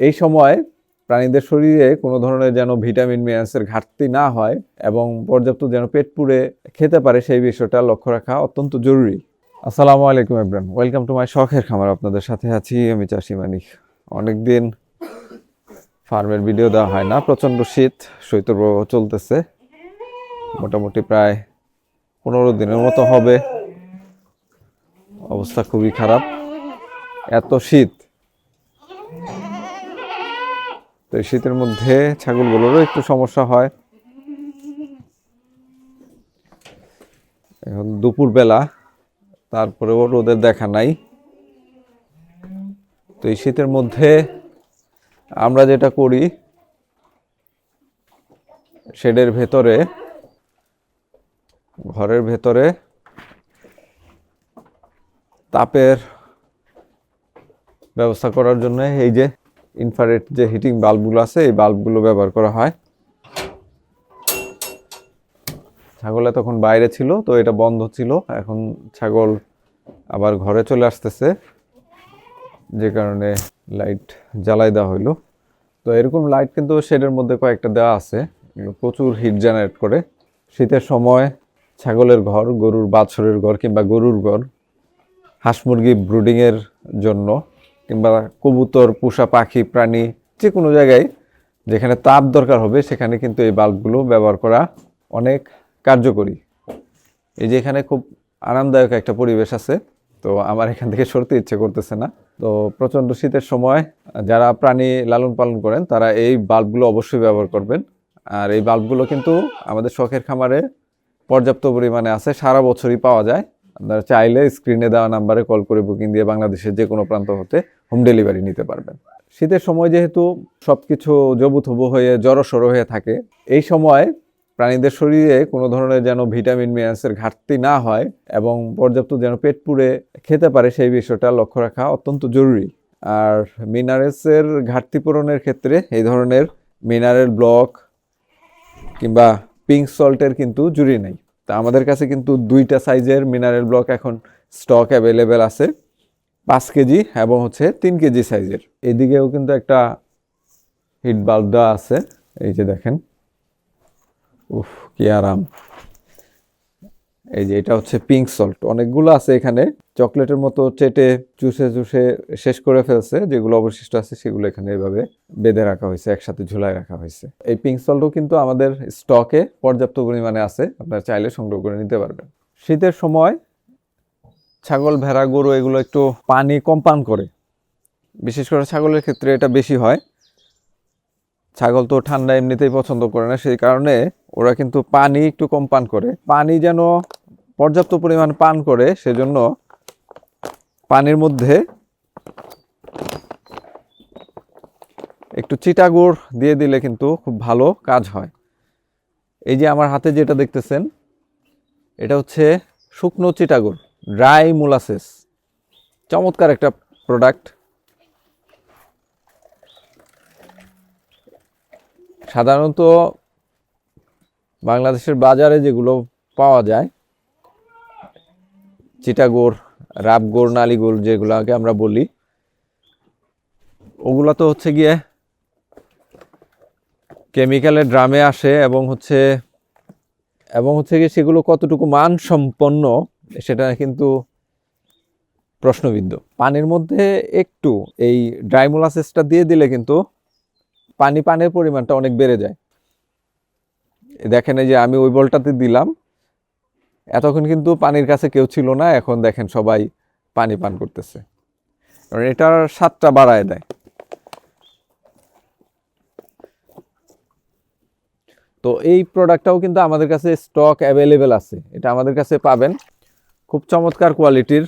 এই সময় প্রাণীদের শরীরে কোনো ধরনের যেন ভিটামিন, মিনারেলসের ঘাটতি না হয় এবং পর্যাপ্ত যেন পেট পুড়ে খেতে পারে, সেই বিষয়টা লক্ষ্য রাখা অত্যন্ত জরুরি। আসসালামু আলাইকুম ইব্রাহিম ওয়েলকাম টু মাই শখের খামার। আপনাদের সাথে আছি আমি চাষি মানিক। অনেকদিন ফার্মের ভিডিও দেওয়া হয় না, প্রচণ্ড শীত, শৈত্যপ্রবাহ চলতেছে। মোটামুটি প্রায় পনেরো দিনের মতো হবে। অবস্থা খুবই খারাপ। এত শীত তো এই শীতের মধ্যে ছাগলগুলোরও একটু সমস্যা হয়। এখন দুপুর বেলা তারপরেও রোদের দেখা নাই। তো এই শীতের মধ্যে আমরা যেটা করি, শেডের ভেতরে, ঘরের ভেতরে তাপের ব্যবস্থা করার জন্য এই যে ইনফ্রারেড যে হিটিং বাল্বগুলো আছে, এই বাল্বগুলো ব্যবহার করা হয়। ছাগল তখন বাইরে ছিল, তো এটা বন্ধ ছিল। এখন ছাগল আবার ঘরে চলে আসতেছে। যে কারণে লাইট জ্বালাই দেওয়া হইল। তো এরকম লাইট কিন্তু শেডের মধ্যে কয়েকটা দেওয়া আছে। প্রচুর হিট জেনারেট করে। শীতের সময় ছাগলের ঘর, গরুর বাছরের ঘর কিংবা গরুর ঘর, হাঁস মুরগি ব্রুডিংয়ের জন্য কিংবা কবুতর, পোষা পাখি, প্রাণী যে কোনো জায়গায় যেখানে তাপ দরকার হবে, সেখানে কিন্তু এই বাল্বগুলো ব্যবহার করা অনেক কার্যকরী। এই যে এখানে খুব আরামদায়ক একটা পরিবেশ আছে, তো আমার এখান থেকে সরতে ইচ্ছে করতেছে না। তো প্রচণ্ড শীতের সময় যারা প্রাণী লালন পালন করেন, তারা এই বাল্বগুলো অবশ্যই ব্যবহার করবেন। আর এই বাল্বগুলো কিন্তু আমাদের শখের খামারে পর্যাপ্ত পরিমাণে আছে, সারা বছরই পাওয়া যায়। আপনারা চাইলে স্ক্রিনে দেওয়া নাম্বারে কল করে বুকিং দিয়ে বাংলাদেশের যে কোনো প্রান্ত হতে হোম ডেলিভারি নিতে পারবেন। শীতের সময় যেহেতু সব কিছু জবুথবু হয়ে জড়সড়ো হয়ে থাকে, এই সময় প্রাণীদের শরীরে কোনো ধরনের যেন ভিটামিন মিনারেলসের ঘাটতি না হয় এবং পর্যাপ্ত যেন পেট পুড়ে খেতে পারে, সেই বিষয়টা লক্ষ্য রাখা অত্যন্ত জরুরি। আর মিনারেলসের ঘাটতি পূরণের ক্ষেত্রে এই ধরনের মিনারেল ব্লক কিংবা পিঙ্ক সল্টের কিন্তু জুড়ি নেই। তা আমাদের কাছে কিন্তু দুইটা সাইজের মিনারেল ব্লক এখন স্টক অ্যাভেলেবেল আছে, পাঁচ কেজি এবং হচ্ছে তিন কেজি সাইজের। এদিকেও কিন্তু একটা হিট বাল্ব দেওয়া আছে, এই যে দেখেন। উফ, কি আরাম। এই যে এটা হচ্ছে পিঙ্ক সল্ট অনেকগুলো আছে এখানে। চকলেটের মতো চেটে, চুষে চুষে শেষ করে ফেলছে। যেগুলো অবশিষ্ট আছে সেগুলো এখানে এভাবে বেঁধে রাখা হয়েছে, একসাথে ঝুলায় রাখা হয়েছে। এই পিঙ্ক সল্টও কিন্তু আমাদের স্টকে পর্যাপ্ত পরিমাণে আছে। আপনারা চাইলে সংগ্রহ করে নিতে পারবেন। শীতের সময় ছাগল, ভেড়া, গরু এগুলো একটু পানি কম পান করে। বিশেষ করে ছাগলের ক্ষেত্রে এটা বেশি হয়। ছাগল তো ঠান্ডা এমনিতেই পছন্দ করে না, সেই কারণে ওরা কিন্তু পানি একটু কম পান করে। পানি যেন পর্যাপ্ত পরিমাণ পান করে সেজন্য পানির মধ্যে একটু চিটাগুড় দিয়ে দিলে কিন্তু খুব ভালো কাজ হয়। এই যে আমার হাতে যেটা দেখতেছেন, এটা হচ্ছে শুকনো চিটাগুড় ড্রাই মোলাসেস। চমৎকার একটা প্রোডাক্ট। সাধারণত বাংলাদেশের বাজারে যেগুলো পাওয়া যায় চিটাগোড় রাবগোড় নালিগোড় যেগুলোকে আমরা বলি, ওগুলো তো হচ্ছে গিয়ে কেমিক্যালের ড্রামে আসে এবং হচ্ছে এবং হচ্ছে গিয়ে সেগুলো কতটুকু মান সম্পন্ন সেটা কিন্তু প্রশ্নবিদ্ধ। পানির মধ্যে একটু, এই ড্রাইমোলাসেসটা দিয়ে দিলে কিন্তু পানি পানের পরিমাণটা অনেক বেড়ে যায়। দেখেন এই যে আমি ওই বলটাতে দিলাম এতক্ষণ কিন্তু পানির কাছে কেউ ছিল না, এখন দেখেন সবাই পানি পান করতেছে। এটার স্বাদটা বাড়ায় দেয়। তো এই প্রোডাক্টটাও কিন্তু আমাদের কাছে স্টক অ্যাভেলেবেল আছে, এটা আমাদের কাছে পাবেন। খুব চমৎকার কোয়ালিটির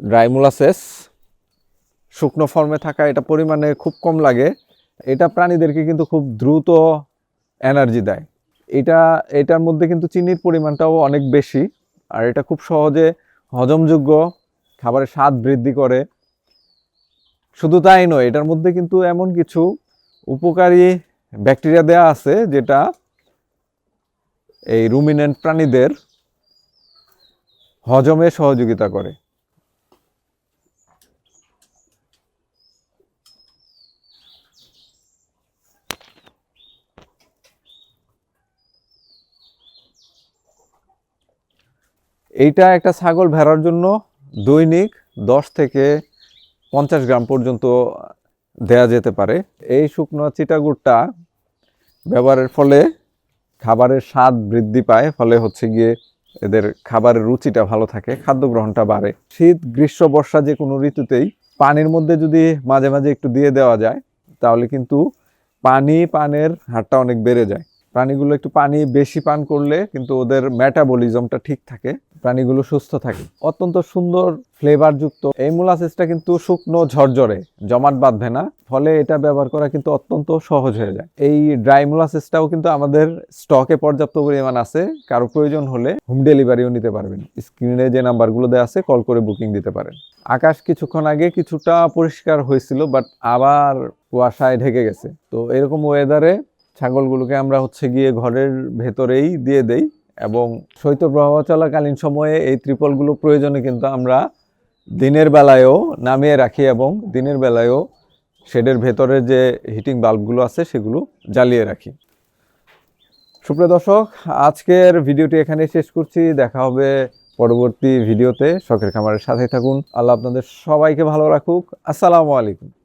ড্রাইমোলাসেস শুকনো ফর্মে থাকা, এটা পরিমাণে খুব কম লাগে। এটা প্রাণীদেরকে কিন্তু খুব দ্রুত এনার্জি দেয়। এটা, এটার মধ্যে কিন্তু চিনির পরিমাণটাও অনেক বেশি। আর এটা খুব সহজে হজমযোগ্য, খাবারের স্বাদ বৃদ্ধি করে। শুধু তাই নয়, এটার মধ্যে কিন্তু এমন কিছু উপকারী ব্যাকটেরিয়া দেয়া আছে, যেটা এই রুমিনেন্ট প্রাণীদের হজমে সহযোগিতা করে। এইটা একটা ছাগল ভেড়ার জন্য দৈনিক দশ থেকে পঞ্চাশ গ্রাম পর্যন্ত দেয়া যেতে পারে। এই শুকনো চিটাগুড়টা ব্যবহারের ফলে খাবারের স্বাদ বৃদ্ধি পায়, ফলে হচ্ছে গিয়ে এদের খাবারের রুচিটা ভালো থাকে, খাদ্য গ্রহণটা বাড়ে। শীত, গ্রীষ্ম, বর্ষা যে কোনো ঋতুতেই পানির মধ্যে যদি মাঝে মাঝে একটু দিয়ে দেওয়া যায়, তাহলে কিন্তু পানি, পানের হারটা অনেক বেড়ে যায়। প্রাণীগুলো একটু পানি বেশি পান করলে কিন্তু ওদের মেটাবলিজমটা ঠিক থাকে, প্রাণীগুলো সুস্থ থাকে। অত্যন্ত সুন্দর ফ্লেভারযুক্ত এই মোলাসেসটা কিন্তু শুকনো ঝরঝরে, জমাট বাঁধবে না, ফলে এটা ব্যবহার করা কিন্তু অত্যন্ত সহজ হয়ে যায়। এই ড্রাই মোলাসেসটাও কিন্তু আমাদের স্টকে পর্যাপ্ত পরিমাণ আছে, কারও প্রয়োজন হলে হোম ডেলিভারিও নিতে পারবেন। স্ক্রিনে যে নাম্বারগুলো দেওয়া আছে কল করে বুকিং দিতে পারেন। আকাশ কিছুক্ষণ আগে কিছুটা পরিষ্কার হয়েছিল বাট আবার কুয়াশায় ঢেকে গেছে। তো এরকম ওয়েদারে ছাগলগুলোকে আমরা হচ্ছে গিয়ে ঘরের ভেতরেই দিয়ে দেই এবং শৈত্যপ্রবাহ চলাকালীন সময়ে এই ত্রিপলগুলো প্রয়োজনে কিন্তু আমরা দিনের বেলায়ও নামিয়ে রাখি এবং দিনের বেলায়ও শেডের ভেতরে যে হিটিং বাল্বগুলো আছে সেগুলো জ্বালিয়ে রাখি। সুপ্রিয় দর্শক, আজকের ভিডিওটি এখানে শেষ করছি। দেখা হবে পরবর্তী ভিডিওতে। শখের খামারের সাথে থাকুন। আল্লাহ আপনাদের সবাইকে ভালো রাখুক। আসসালামু আলাইকুম।